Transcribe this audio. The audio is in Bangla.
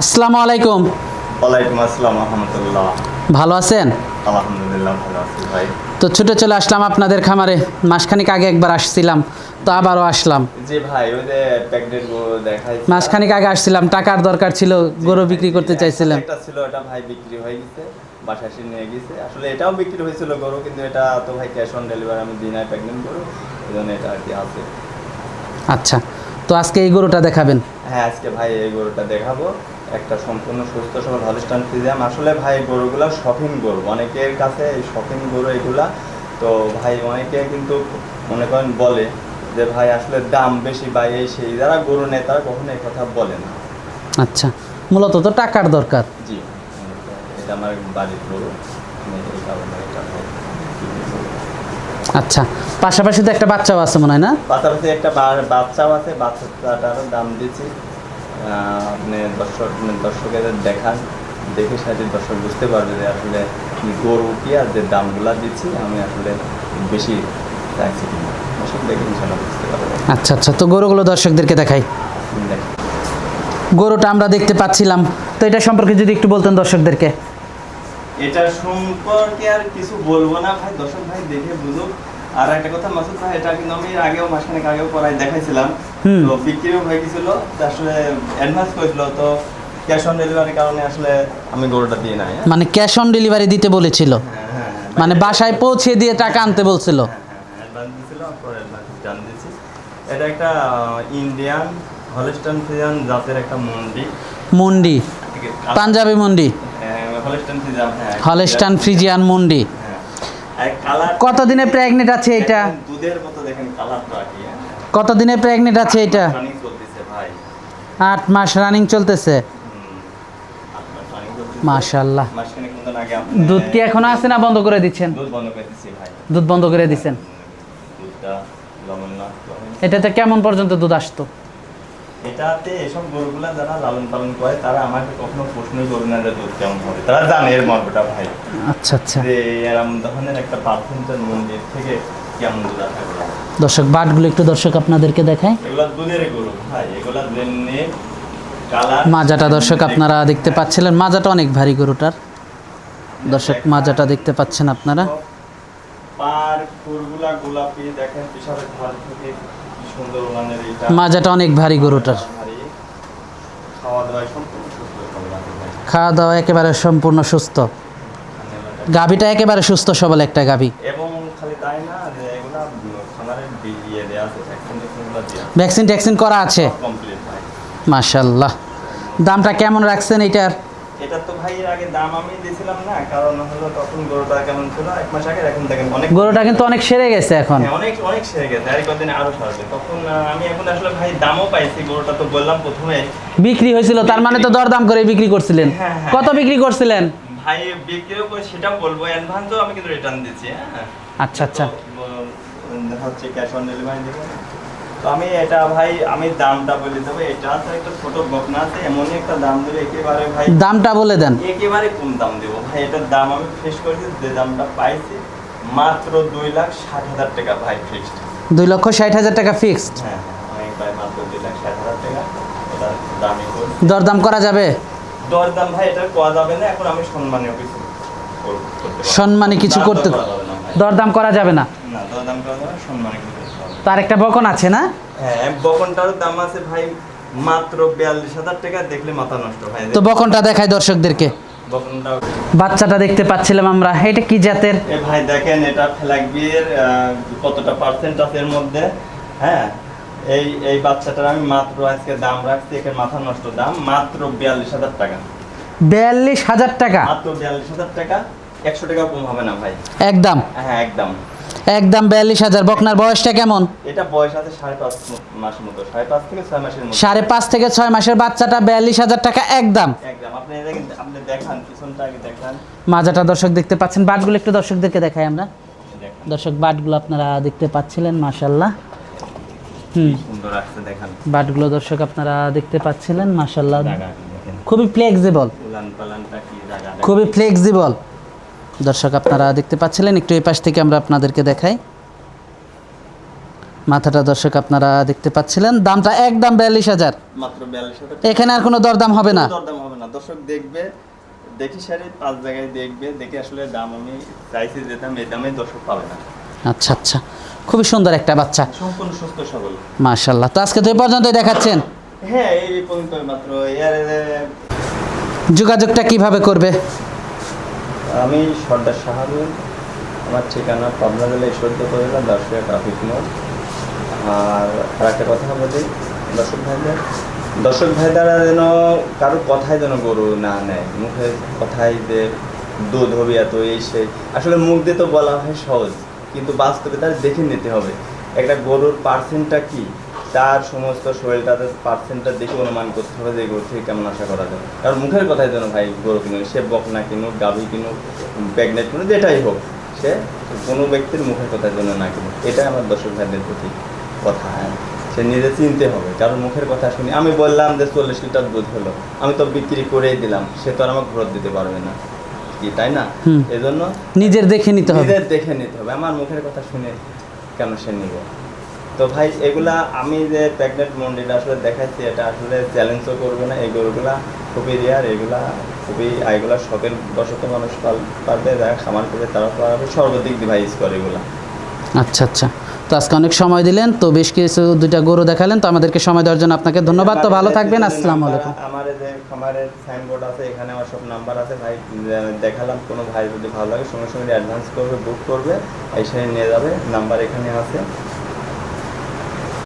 আসসালামু আলাইকুম। ওয়ালাইকুম আসসালাম রহমতুল্লাহ। ভালো আছেন? আলহামদুলিল্লাহ ভালো আছি ভাই। তো ছুটে চলে আসলাম আপনাদের খামারে। মাসখানিক আগে একবার আসছিলাম তো আবারও আসলাম। জি ভাই ওই যে প্যাকেট গরু দেখাই মাসখানিক আগে আসছিলাম টাকার দরকার ছিল গরু বিক্রি করতে চাইছিলাম। একটা ছিল ওটা ভাই বিক্রি হয়ে গেছে বাসা এসে নিয়ে গেছে। আসলে এটাও বিক্রি হয়েছিল গরু কিন্তু এটা তো ভাই ক্যাশ অন ডেলিভারি আমি দিই নাই প্রেগনেন্ট গরু এই জন্য এটা আর কি আছে। আচ্ছা তো আজকে এই গরুটা দেখাবেন। হ্যাঁ আজকে ভাই এই গরুটা দেখাবো। একটা সম্পূর্ণ সুস্থ সবল হলিস্টান ফিজিয়াম আসলে ভাই গরুগুলো শপিং গরু। অনেকের কাছে এই শপিং গরু এগুলা তো ভাই অনেকে কিন্তু মনে করেন বলে যে ভাই আসলে দাম বেশি বা এই সেই। যারা গরু নেয় তারা কখনো এই কথা বলে না। আচ্ছা মূলত তো টাকার দরকার। জি এটা আমার বাড়ির গরু। এই কারণে এটা ভাই আচ্ছা পাশাপাশি তো একটা বাচ্চাও আছে মনে হয় না? পাশাপাশি একটা বাচ্চাও আছে। বাচ্চাটারও দাম দিচ্ছি। আপনি দর্শক দর্শকের দেখান দেখে সাথে দর্শক বুঝতে পারবে যে আসলে গরু কি আর যে দামগুলা দিচ্ছি আমি আসলে বেশি চাইছি কিনা। দর্শক দেখে ইনশাল্লাহ বুঝতে পারবে। আচ্ছা আচ্ছা তো গরুগুলো দর্শকদেরকে দেখাই। গরুটা আমরা দেখতে পাচ্ছিলাম। তো এটা সম্পর্কে যদি একটু বলতেন দর্শকদেরকে। এটা সম্পর্কে আর কিছু বলব না ভাই দর্শক ভাই দেখে বুঝুক। আর একটা কথা মাসুদ ভাই এটা কিন্তু আমি আগেও মাসখানেক আগেও দেখাইছিলাম। তো বিক্রিও হয়ে গেছিল আসলে অ্যাডভান্স করেছিল তো ক্যাশ অন ডেলিভারির কারণে আসলে আমি গরুটা দিয়ে নাই হ্যাঁ? মানে ক্যাশ অন ডেলিভারি দিতে বলেছিল? হ্যাঁ, হ্যাঁ, হ্যাঁ। মানে বাসায় পৌঁছে দিয়ে টাকা আনতে বলছিল। এটা একটা ইন্ডিয়ান হলিস্টান ফ্রিজান জাতের একটা মন্ডি। মন্ডি পাঞ্জাবি মন্ডি? হলিস্টান ফ্রিজান হলস্টান ফ্রিজিয়ান মন্ডি। কতদিনে প্রেগনেন্ট আছে এটা? দুধের মতো দেখেন কালারটা কতদিনে প্রেগনেন্ট আছে এটা? রানিং চলতেছে ভাই। আট মাস রানিং চলতেছে? মাশাল্লাহ দুধ কি এখনও আছে না বন্ধ করে দিচ্ছেন? দুধ বন্ধ করে দিচ্ছি ভাই। দুধ বন্ধ করে দিচ্ছেন? দুধটা লবণ না এটাতে কেমন পর্যন্ত দুধ আসতো? এটাতে এসব গরুগুলা যারা লালন পালন করে তারা আমাকে কখনো প্রশ্নই করে না যে দুধ কেমন হবে। তারা জানে এর মর্মটা ভাই। আচ্ছা আচ্ছা। যে এরম ধরনের একটা পার্সেন্টের মন্দির থেকে কেমন দুধ আসা গেল দর্শক বাটগুলো একটু দর্শক আপনাদেরকে দেখায়। এগুলা দুধের গরু ভাই। এগুলা জেনে মাজাটা দর্শক আপনারা দেখতে পাচ্ছিলেন। মাজাটা অনেক ভারী গরুটার। দর্শক মাজাটা দেখতে পাচ্ছেন আপনারা। পার ফুলগুলা গোলাপি দেখেন পিছনের ধার থেকে মাজাটা অনেক ভারী গরুটার। খাওয়া দাওয়া একেবারে সম্পূর্ণ সুস্থ। গাভীটা একেবারে সুস্থ সবল একটা গাভী। এবং খালি তাই না যে এগুলা খামারের ইয়ে দেওয়া আছে ভ্যাকসিন ট্যাকসিনগুলো ট্যাকসিন করা আছে। মাশাল্লাহ। দামটা কেমন রাখছেন এটার এটা তো ভাই আগে দাম আমি দিয়েছিলাম না কারণ হলো তখন গরুটা কেমন ছিল এক মাস আগে এখন দেখেন অনেক গরুটা কিন্তু অনেক সেরে গেছে এখন। হ্যাঁ, অনেক অনেক সেরে গেছে আর কদিন আরও সারবে। তখন আমি এখন আসলে ভাই দামও পাইছি গরুটা তো বললাম প্রথমে। বিক্রি হয়েছিল তার মানে তো দরদাম করে বিক্রি করছিলেন। হ্যাঁ, হ্যাঁ। কত বিক্রি করছিলেন? ভাই বিক্রিও করে সেটা বলব অ্যাডভান্সও আমি কিন্তু রিটার্ন হ্যাঁ। আচ্ছা আচ্ছা। হচ্ছে ক্যাশ অন ডেলিভারি তো আমি এটা ভাই আমি দামটা বলে দেবো। এটা তো একটা ছোট বকনা আছে এমনই একটা দাম দিলে একেবারে ভাই দামটা বলে দেন। একেবারে কম দাম দেবো। ভাই এটার দাম আমি ফিক্স করেছি যে দামটা পাইছি মাত্র দুই লাখ ষাট হাজার টাকা ভাই ফিক্সড দুই লক্ষ ষাট হাজার টাকা ফিক্সড হ্যাঁ হ্যাঁ আমি ভাই মাত্র দুই লাখ ষাট হাজার টাকা। এটা দামি করি দরদাম করা যাবে? দর দাম ভাই এটা কোয়া যাবে না এখন আমি সম্মানীয় কিছু সম্মানী কিছু করতে করা দরদাম করা যাবে না। না দরদাম করা যাবে সম্মানী। তার একটা বকন আছে না? হ্যাঁ বকনটার দাম আছে ভাই মাত্র বিয়াল্লিশ হাজার টাকা দেখলে মাথা নষ্ট ভাই তো বকনটা দেখায় দর্শকদেরকে। বকনটা বাচ্চাটা দেখতে পাচ্ছিলাম আমরা। এটা কি জাতের? এ ভাই দেখেন এটা ফ্ল্যাগ বিয়ের কতটা পার্সেন্ট আছে এর মধ্যে? হ্যাঁ এই এই বাচ্চাটার আমি মাত্র আজকে দাম রাখছি একের মাথা নষ্ট দাম মাত্র বিয়াল্লিশ হাজার টাকা। বিয়াল্লিশ হাজার টাকা? মাত্র বিয়াল্লিশ হাজার টাকা একশো টাকা কম হবে না ভাই। একদম। হ্যাঁ একদম। একদম বিয়াল্লিশ হাজার। বকনার বয়সটা কেমন? এটা বয়স আছে সাড়ে পাঁচ মাস মতো। সাড়ে পাঁচ থেকে ছয় মাসের মতো। সাড়ে পাঁচ থেকে ছয় মাসের বাচ্চাটা বিয়াল্লিশ হাজার টাকা একদম। একদম। আপনি দেখেন আপনি দেখান পিছনটা আগে দেখান। মাজাটা দর্শক দেখতে পাচ্ছেন। বাটগুলো একটু দর্শকদেরকে দেখাই আমরা। দর্শক বাটগুলো আপনারা দেখতে পাচ্ছিলেন মাশাল্লাহ হুম। বাটগুলো দর্শক আপনারা দেখতে পাচ্ছিলেন মাশাল্লাহ খুবই ফ্লেক্সিবল। খুবই ফ্লেক্সিবল দর্শক আপনারা দেখতে পাচ্ছিলেন একটু এই পাশ থেকে আমরা আপনাদেরকে দেখাই। মাথাটা দর্শক আপনারা দেখতে পাচ্ছিলেন দামটা একদম বিয়াল্লিশ হাজার। এখানে আর কোনো দরদাম হবে না। দরদাম হবে দর্শক দেখবে দেখি সারি পাঁচ জায়গায় দেখবে দেখে আসলে দাম আমি চাইছি যে দাম এই দামে দর্শক পাবে না। আচ্ছা আচ্ছা। খুবই সুন্দর একটা বাচ্চা। সম্পূর্ণ সুস্থ সবল। মাশাল্লাহ তো আজকে তো এই পর্যন্তই দেখাচ্ছেন। হ্যাঁ এই পর্যন্ত মাত্র। যোগাযোগটা কীভাবে করবে? আমি সর্দার সাহাবুল আমার ঠিকানা পাবনা জেলা ঈশ্বরদ করিলাম দাসুয়া ট্রাফিক মোড়। আর আর একটা কথা বলি দর্শক ভাইদের। দর্শক ভাইদারা যেন কারও কথায় যেন গরু না নেয় মুখে কথাই যে দুধ হবে এত, এই সেই। আসলে মুখ দিয়ে তো বলা হয় সহজ, কিন্তু বাস্তবে তার দেখে নিতে হবে। একটা গরুর পার্সেন্টটা কি? তার সমস্ত শরীরটা পার্সেন্টটা দেখে অনুমান করতে হবে যে গরু থেকে কেমন আশা করা যায়। কারণ মুখের কথাই যেন ভাই গরু কিনুক সে বকনা কিনুক গাভী কিনুক প্রেগনেন্ট কিনুক যেটাই হোক সে কোনো ব্যক্তির মুখের কথার জন্য না কিনুক। এটাই আমার দর্শক ভাইদের প্রতি কথা হ্যাঁ। সে নিজে চিনতে হবে। কারণ মুখের কথা শুনি আমি বললাম যে চল্লিশ লিটার দুধ হলো আমি তো বিক্রি করেই দিলাম সে তো আর আমাকে ঘরত দিতে পারবে না। কি তাই না। এজন্য নিজের দেখে নিতে হবে। নিজের দেখে নিতে হবে। আমার মুখের কথা শুনে কেন সে নিব? তো ভাই এগুলা আমি যে প্রেগনেন্ট মন্ডিটা আসলে দেখাচ্ছি এটা আসলে চ্যালেঞ্জও করবে না। এই গরুগুলা খুবই রেয়ার এগুলা খুবই এগুলা শখের বশত মানুষ পারবে যারা খামার করবে তারা পারবে সর্বদিক ডিভাইস করে এগুলা। আচ্ছা আচ্ছা। তো আজকে অনেক সময় দিলেন তো বেশ কিছু দুইটা গরু দেখালেন তো আমাদেরকে সময় দেওয়ার জন্য আপনাকে ধন্যবাদ। তো ভালো থাকবেন আসসালামু আলাইকুম। আমার যে খামারের সাইনবোর্ড আছে এখানে আমার সব নাম্বার আছে ভাই। দেখালাম কোনো ভাই যদি ভালো লাগে সঙ্গে সঙ্গে অ্যাডভান্স করবে বুক করবে এসে নিয়ে যাবে নাম্বার এখানে আছে।